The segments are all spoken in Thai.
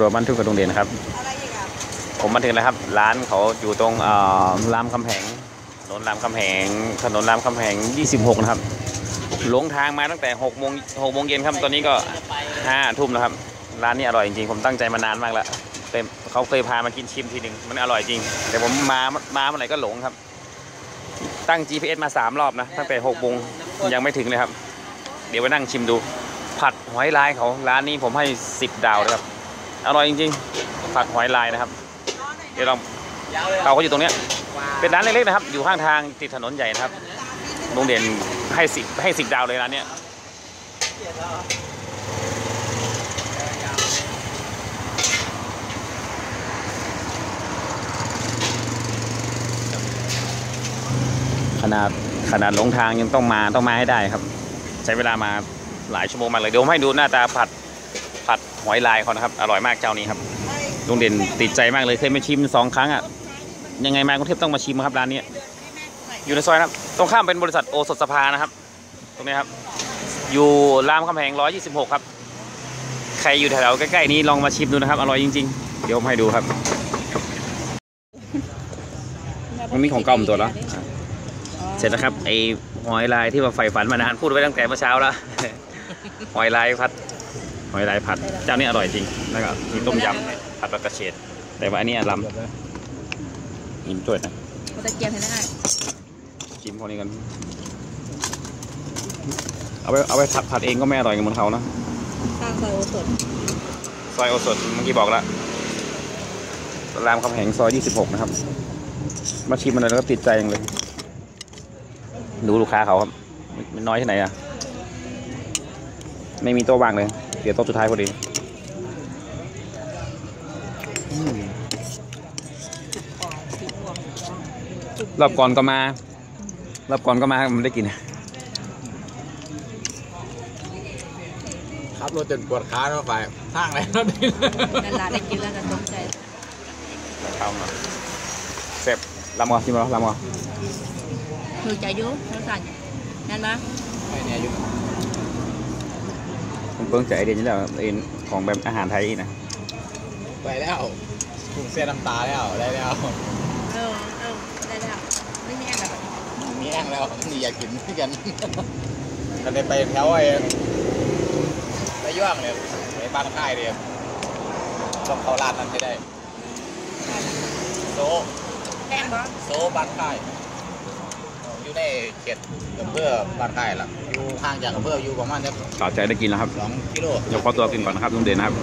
รวจบรรทุกกระดุงเด่นครับ ผมมาถึงแล้วครับ ร้านเขาอยู่ตรงรามคำแหงถนนรามคำแหงถนนรามคำแหง 26 นะครับ หลงทางมาตั้งแต่6โมง6โมงเย็นครับ ตอนนี้ก็5ทุ่มนะครับ ร้านนี้อร่อยจริงๆผมตั้งใจมานานมากแล้วเคยเขาเคยพามากินชิมทีหนึ่งมันอร่อยจริง แต่ผมมา มาเมื่อไหร่ก็หลงครับ ตั้ง GPS มา 3 รอบนะ ตั้งแต่6โมงยังไม่ถึงเลยครับ เดี๋ยวไปนั่งชิมดู ผัดหอยลายเขา ร้านนี้ผมให้ 10 ดาวเลยครับ อร่อยจริงๆผัดหอยลายนะครับ เดี๋ยวลองเตาเขาอยู่ตรงเนี้ยเป็นร้านเล็กๆนะครับ อยู่ข้างทางติดถนนใหญ่นะครับโรงเรียนให้สิบให้สิบดาวเลยร้านเนี้ยขนาดขนาดหลงทางยังต้องมาต้องมาให้ได้ครับ ใช้เวลามาหลายชั่วโมงมากเลยเดี๋ยวผมให้ดูหน้าตาผัดผัด หอยลายเขานะครับ อร่อยมากเจ้านี้ครับลุงเด่นติดใจมากเลยเคยมาชิมสองครั้งอะยังไงมากรุงเทพต้องมาชิมครับร้านนี้ อยู่ในซอยนะครับตรงข้ามเป็นบริษัทโอสถสภานะครับ ตรงนี้ครับ อยู่รามคำแหง126 ครับ ใครอยู่แถวๆใกล้ๆนี้ลองมาชิมดูนะครับ อร่อยจริง ๆ เดี๋ยวผมให้ดูครับมันมีของเก่าผมตัวแล้วเสร็จแล้วครับไอหอยลายที่ว่าใฝ่ฝันมานานพูดไว้ตั้งแต่เมื่อเช้าแล้วหอยลายพัด หอยลายผัด เจ้านี้อร่อยจริง แล้วก็มีต้มยำผัดปลากระเฉดแต่ว่าอันนี้ลำยิ้มด้วยนะมันจะเกียมให้ได้จิ้มพวกนี้กัน เอาไปเอาไปผัดผัดเองก็ไม่อร่อยเหมือนเขานะสร้างซอยโอสดซอยโอสดเมื่อกี้บอกแล้วรามคำแหงซอย 26 นะครับ มาชิมมันเลยแล้วก็ติดใจอย่างเลย ดูลูกค้าเขาครับ มันมันน้อยที่ไหนอะไม่มีโต๊ะว่างเลยเดี๋ยวโต๊ะสุดท้ายพอดีอืมรอบก่อนก็มารอบก่อนก็มามันได้กินขับรถจนปวดขาแล้วฝ่ายสร้างอะไรรถนี่นั่นละได้กินแล้วจะตกใจเอามาเสร็จลำกอชิมแล้วลำกอมือใจอยุ่น้ำสั่นนั่นปะไม่เนี่ยอยู่ผ มเพิ่งจะไอเดียนี้แหละเอ็นของแบบอาหารไทยอีกนะไปแล้วถุงเส้นน้ำตาแล้วได้แล้วเออเออได้แล้วไม่มีอะไรแบบมีแห้งแล้วนี่อยากกินด้วยกันก็เลยไปแถวไอ้ระย่องเนี่ยไปบ้านค่ายเนี่ยต้องเข้าร้านนั้นให้ได้โซแป้งบอโซบ้านค่ายอยู่ในเขตอำเภอบ้านค่ายล่ะ อยู่ห่างจากอำเภออยู่ประมาณสักต่อใจได้กินแล้วครับสองกิโลเดี๋ยวขอตัวกินก่อนนะครับลุงเด่นนะครับ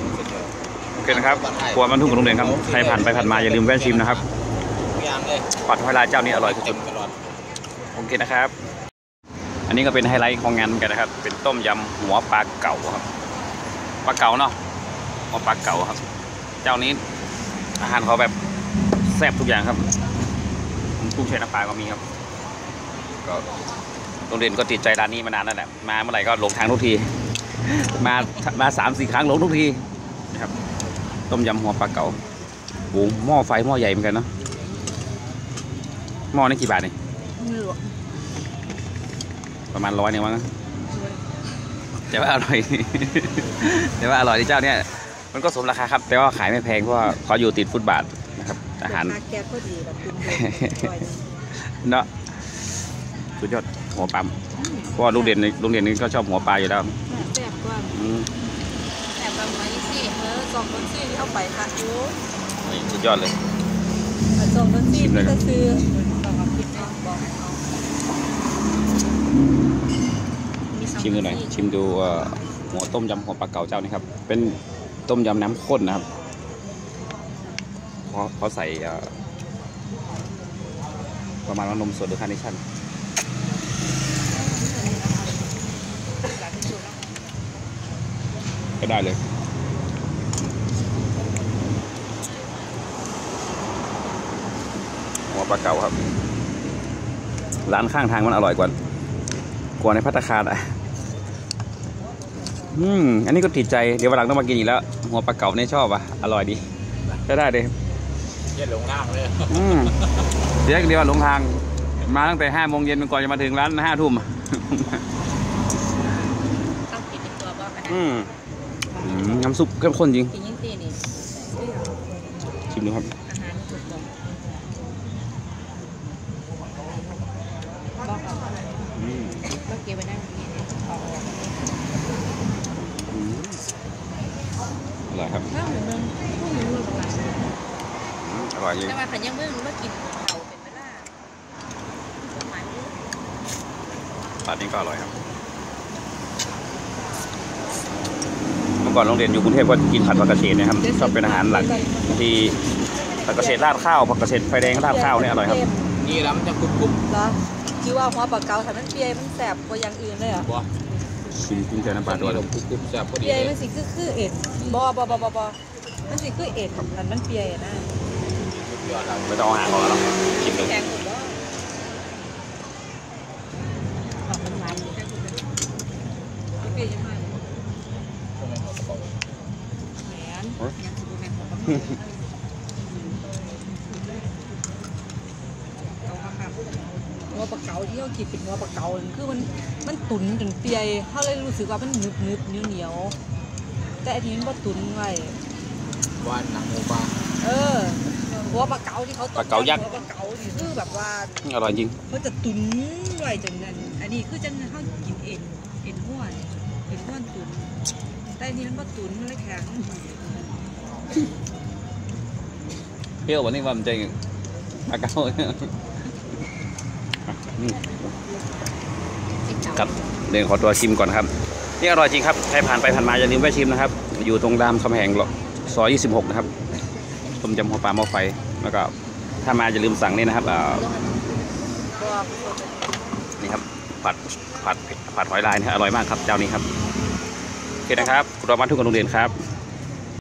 โอเคนะครับครัวมันทุ่งของลุงเด่นครับใครผ่านไปผ่านมาอย่าลืมแวะชิมนะครับทุกอย่างเลยปัดหอยลายเจ้านี้อร่อยเต็สุดมตลอดๆโอเคนะครับ อันนี้ก็เป็นไฮไลท์ของงานเหมือนกันนะครับ เป็นต้มยำหัวปลาเก๋าครับปลาเก๋าเนาะหัวปลาเก๋าครับ เจ้านี้อาหารเขาแบบแซ่บทุกอย่างครับกุ้งแช่น้ำปลาก็มีครับก็ โรงเรียนก็ติดใจร้านนี้มานานแล้วแหละมาเมื่อไหร่ก็หลงทางทุกที มามาสามสี่ครั้งหลงทุกทีนะครับ ต้มยำหัวปลาเก๋าโอ้โหหม้อไฟหม้อใหญ่เหมือนกันเนาะหม้อนี่กี่บาทนี่ไม่รู้ประมาณร้อยหนึงมั้งแต่ว่าอร่อย แต่ว่าอร่อยที่เจ้าเนี่ยมันก็สมราคาครับ แต่ว่าขายไม่แพงเพราะว่าเขาอยู่ติดฟุตบาทนะครับอาหารแกก็ดีแบบคุณเนาะสุดยอด หัวปลาเพราะว่าลูกเด่นในโรงเรียนนี้ก็ชอบหัวปลาอยู่แล้วแซ่บกว่าอืมแซ่บแบบไหนสิเออสองคนซี่ที่เข้าไปค่ะยูนี่สุดยอดเลยสองคนซี่ที่จะซื้อลองเอาคลิปเอาบอกเอาชิมดูหน่อยชิมดูเอ่อหัวต้มยำหัวปลาเก๋าเจ้านี่ครับ เป็นต้มยำน้ำข้นนะครับเพราะเขาใส่เอ่อประมาณว่านมสดหรือคาร์เนชั่น ก็ได้เลยหัวปลาเก๋าครับ ร้านข้างทางมันอร่อยกว่ากว่าในพัตตาคารอะอืมอันนี้ก็ติดใจเดี๋ยววันหลังต้องมากินอีกแล้ว หัวปลาเก๋าเนี่ยชอบอะอร่อยดีก็ได้เลยเย็นลงล่างเลยอืมเดี๋ยวเดียวหลงทาง มาตั้งแต่ห้าโมงเย็นก่อนจะมาถึงร้านห้าทุ่มต้องกินเป็นตัวบอกกันนะอืมอืมน้ำซุปเข้มข้นจริงกินยิ่งตีนี่ชิมดูครับอาหารถูกต้องบอกเอาอืมก็เก็บไว้นั่งกินเอาอืมอร่อยครับถ้าเหมือนเดิมพวกนี้รู้ประมาณอืมอร่อยจริงแต่ว่าขันยังเบิ่งมากินเขาเป็นเวลาประมาณนี้ปาดนี้ก็อร่อยครับ เมื่อ ก่อนโรงเรียนอยู่กรุงเทพก็กินผัดผักกระเฉดนะครับชอบเป็นอาหารหลักที่ผักกระเฉดราดข้าวผักกระเฉดไฟแดงราดข้าวเนี่ยอร่อยครับนี่แล้วมันจะกรุบกรุบเหรอคิดว่าหัวปลาเก๋าถ้ามันเปียมันแสบกว่าอย่างอื่นเลยเหรอบ่ชิมกุ้งแช่น้ำปลาด้วยลงกรุบกรุบแซ่บพอดีเปียเลมัยนสิคือคือเอ็ดบอบอบอบอบอมันสิคือเอ็ดของนั้นมันเปียนะสุดยอดครับไม่ต้องเอาหางออกแล้วหรอกชิมเลย แกงผมว่าออกมันหวานอยู่แค่คุณเป็นเปียยังไง ช่วงนี้เขาบอก แหมยังสิบแมง หัวปลาเก๋าครับหัวปลาเก๋าที่เขากินเป็นหัวปลาเก๋าคือมันมันตุ๋นจนเปียเขาเลยรู้สึกว่ามันหนึบหนึบเหนียวเหนียวแต่อันนี้มันก็ตุ๋นไว้ว่าหนังหมูปลาเออหัวปลาเก๋าที่เขาตปลาเก๋ายักษ์ หัวปลาเก๋านี่คือแบบว่าอร่อยจริง เขาจะตุ๋นไว้จนนั้นอันนี้คือจังเขากินเอ็นเอ็นห้วนเอ็นห้วนตุ๋นแต่อันนี้มันก็ตุ๋นมันเลยแข็ง เปรี้ยววันนี้ว่ามันจะอาเกาอืมครับเดี๋ยวขอตัวชิมก่อนครับ นี่อร่อยจริงครับ ใครผ่านไปผ่านมาอย่าลืมแวะชิมนะครับ อยู่ตรงรามคำแหงซอย 26 นะครับ ต้มยำหัวปลาหม้อไฟ แล้วก็ถ้ามาอย่าลืมสั่งนี่นะครับอ่าตัวนี่ครับผัดผัดผัดหอยลายนะฮะอร่อยมากครับ เจ้านี้ครับ โอเคนะครับคุณรอมาทุกคนโรงเรียนครับ